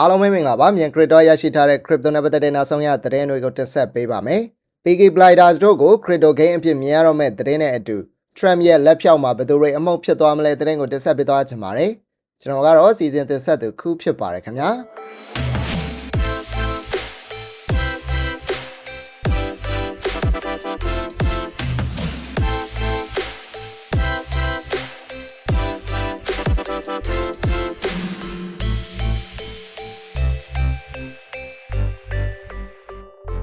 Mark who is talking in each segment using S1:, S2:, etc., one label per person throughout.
S1: အားလုံးပဲမင်္ဂလာပါမြန် crypto ရရှိထားတဲ့ crypto နဲ့ပတ်သက်တဲ့နောက်ဆုံးရသတင်းတွေကိုတင်ဆက်ပေးပါမယ် PK Blinders တို့ကို crypto game အဖြစ်မြင်ရတော့မဲ့သတင်းနဲ့အတူ Trump ရဲ့လက်ဖြောက်မှာဘယ်သူတွေအမှုန့်ဖြစ်သွားမလဲသတင်းကိုတင်ဆက်ပေးသွားချင်ပါတယ်ကျွန်တော်ကတော့စီစဉ်တင်ဆက်သူခုဖြစ်ပါတယ်ခင်ဗျာ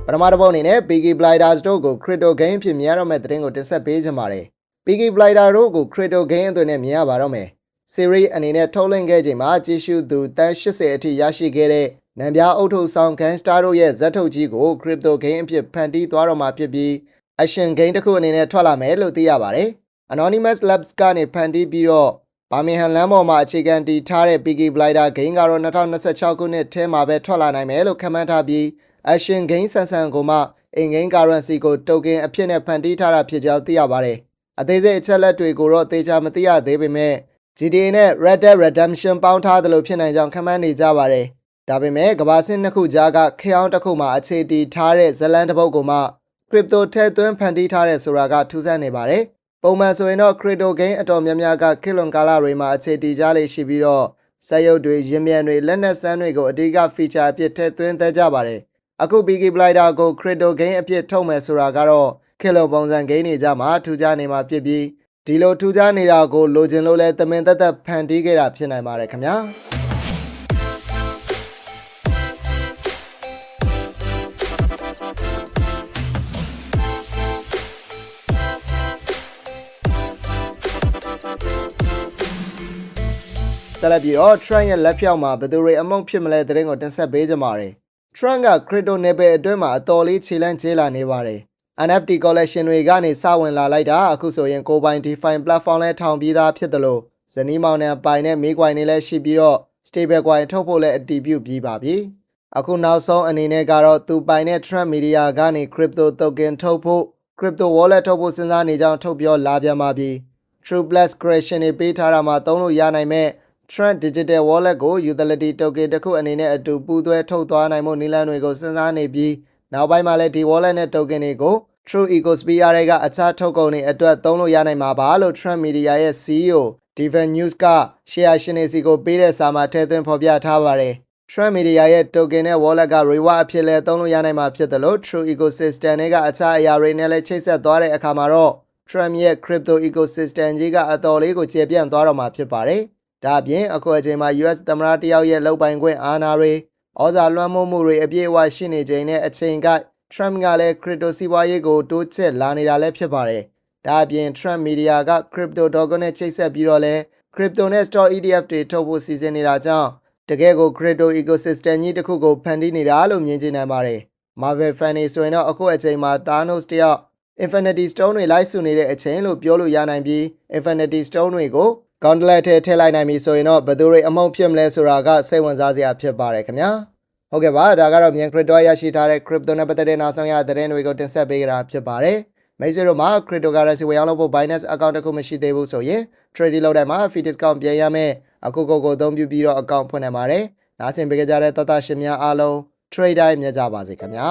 S1: ပထမတစ်ပုတ်အနေနဲ့ PK Blinders တို့ကို crypto game ဖြစ်မြင်ရတော့မဲ့သတင်းကိုတင်ဆက်ပေးချင်ပါတယ်။ PK Blinder တို့ကို crypto game အသွင်နဲ့မြင်ရပါတော့မယ်။ series အနေနဲ့ထုတ်လွှင့်ခဲ့ချိန်မှာကြီးစုသူတန်း80အထိရရှိခဲ့တဲ့နံပြားအုပ်ထုပ်ဆောင် gangster တို့ရဲ့ဇက်ထုတ်ကြီးကို crypto game အဖြစ်ဖန်တီးသွားတော့မှာဖြစ်ပြီး action game တစ်ခုအနေနဲ့ထွက်လာမယ်လို့သိရပါတယ်။ Anonymous Labs ကနေဖန်တီးပြီးတော့ ဘာမင်ဟန်လမ်းပေါ်မှာအခြေခံတည်ထားတဲ့ PK Blinder game ကတော့2026ခုနှစ်ထဲမှာပဲထွက်လာနိုင်မယ်လို့ခန့်မှန်းထားပြီး Action Game ဆန်ဆန်ကိုမှ in game currency ကို token အဖြစ်နဲ့ဖန်တီးထားတာဖြစ်ကြောင်းသိရပါတယ်။အသေးစိတ်အချက်လက်တွေကိုတော့သေချာမသိရသေးပေမဲ့ GTA နဲ့ Red Dead Redemption ပေါင်းထားသလိုဖြစ်နိုင်ကြောင်းခန့်မှန်းနေကြပါတယ်။ဒါပေမဲ့ကမ္ဘာစစ်နှစ်ခုကြားကခေအောင်တစ်ခုမှာအခြေတည်ထားတဲ့ဇလန်တစ်ပုတ်ကိုမှ crypto ထဲသွင်းဖန်တီးထားတဲ့ဆိုတာကထူးဆန်းနေပါတယ်။ ပုံမှန်ဆိုရင်တော့ crypto game အတော်များများကခေတ်လွန်ကာလတွေမှာအခြေတည်ကြလေရှိပြီးတော့စက်ရုပ်တွေရင်းမြန်တွေလက်နက်စမ်းတွေကိုအဓိက feature အဖြစ်ထည့်သွင်းသေးကြပါတယ်။အခု PK Blinder ကို crypto game အဖြစ်ထုတ်မယ်ဆိုတာကတော့ခေတ်လွန်ပုံစံ game တွေကြမှာထူးခြားနေမှာဖြစ်ပြီးဒီလိုထူးခြားနေတာကိုလိုချင်လို့လဲတမင်သက်သက်ဖန်တီးခဲ့တာဖြစ်နိုင်ပါတယ်ခင်ဗျာ။ ဆက်လက်ပြီးတော့ Trump ရဲ့လက်ဖြောက်မှာဘယ်သူတွေအမုန်းဖြစ်မလဲတဲ့တဲ့ကိုတင်ဆက်ပေးကြပါမယ်။ Trump က crypto နယ်ပယ်အတွင်းမှာအတော်လေးခြေလန့်ခြေလာနေပါတယ်။ NFT collection တွေကနေစဝင်လာလိုက်တာအခုဆိုရင်ကိုပိုင် DeFi platform လဲထောင်ပြီးသားဖြစ်တယ်လို့ဇနီးမောင်နှံပိုင်နဲ့မိကွိုင်တွေလည်းရှိပြီးတော့ stable coin ထုတ်ဖို့လည်းအတည်ပြုပြီးပါပြီ။အခုနောက်ဆုံးအနေနဲ့ကတော့သူပိုင်တဲ့ Trump Media ကနေ crypto token ထုတ်ဖို့ crypto wallet ထုတ်ဖို့စဉ်းစားနေကြောင်းထုတ်ပြောလာပြန်ပါပြီ။ True Plus creation တွေပေးထားတာမှာသုံးလို့ရနိုင်မဲ့ Trend Digital Wallet ကို utility token တစ်ခုအနေနဲ့အတူပူးတွဲထုတ်သွားနိုင်မှုနည်းလမ်းတွေကိုစဉ်းစားနေပြီးနောက်ပိုင်းမှာလည်းဒီ wallet နဲ့ token တွေကို True Ecosphere တွေကအခြားထုတ်ကုန်တွေအတွက်သုံးလို့ရနိုင်မှာပါလို့ Trend Media ရဲ့ CEO Devin News က share ရှင်တွေစီကိုပေးတဲ့စာမှာထည့်သွင်းဖော်ပြထားပါတယ်။ Trend Media ရဲ့ token နဲ့ wallet က reward အဖြစ်လဲသုံးလို့ရနိုင်မှာဖြစ်တယ်လို့ True Ecosystem တွေကအခြားအရာတွေနဲ့လည်းချိတ်ဆက်သွားတဲ့အခါမှာတော့ Trump ရဲ့ crypto ecosystem ကြီးကအတော်လေးကိုကျေပြန့်သွားတော့မှာဖြစ်ပါတယ်။ ဒါအပြင်အခုအချိန်မှာ US သမ္မတတယောက်ရဲ့လုပ်ပိုင်ခွင့်အာဏာတွေဩဇာလွှမ်းမိုးမှုတွေအပြည့်အဝရှိနေချိန်နဲ့အချိန်က Trump ကလည်း crypto စီးပွားရေးကိုတိုးချဲ့လာနေတာလည်းဖြစ်ပါတယ်။ဒါအပြင် Trump Media က crypto token နဲ့ချိတ်ဆက်ပြီးတော့လဲ crypto နဲ့ store ETF တွေထုတ်ဖို့စီစဉ်နေတာကြောင့်တကယ်ကို crypto ecosystem ကြီးတစ်ခုကိုဖန်တီးနေတာလို့မြင်ကြနိုင်ပါတယ်။ Marvel fan တွေဆိုရင်တော့အခုအချိန်မှာ Thanos တယောက် Infinity Stone တွေလိုက်စုနေတဲ့အချိန်လို့ပြောလို့ရနိုင်ပြီး Infinity Stone တွေကို Gauntlet ထဲထည့်လိုက်နိုင်ပြီဆိုရင်တော့ဘယ်သူတွေအမုန်းဖြစ်မလဲဆိုတာကစိတ်ဝင်စားစရာဖြစ်ပါတယ်ခင်ဗျာဟုတ်ကဲ့ပါဒါကတော့မြန် crypto ရရှိထားတဲ့ crypto နဲ့ပတ်သက်တဲ့နောက်ဆုံးရသတင်းတွေကိုတင်ဆက်ပေးကြတာဖြစ်ပါတယ်မိတ်ဆွေတို့မှာ cryptocurrency ဝယ်ရောက်လို့ဖို့ Binance account တစ်ခုမရှိသေးဘူးဆိုရင် trade လုပ်တိုင်းမှာ fee discount ပြန်ရမယ်အခုကိုကိုအသုံးပြုပြီးတော့ account ဖွင့်နိုင်ပါတယ်နားဆင်ပေးကြတဲ့တသက်ရှင်များအားလုံး trade တိုင်းမြတ်ကြပါစေခင်ဗျာ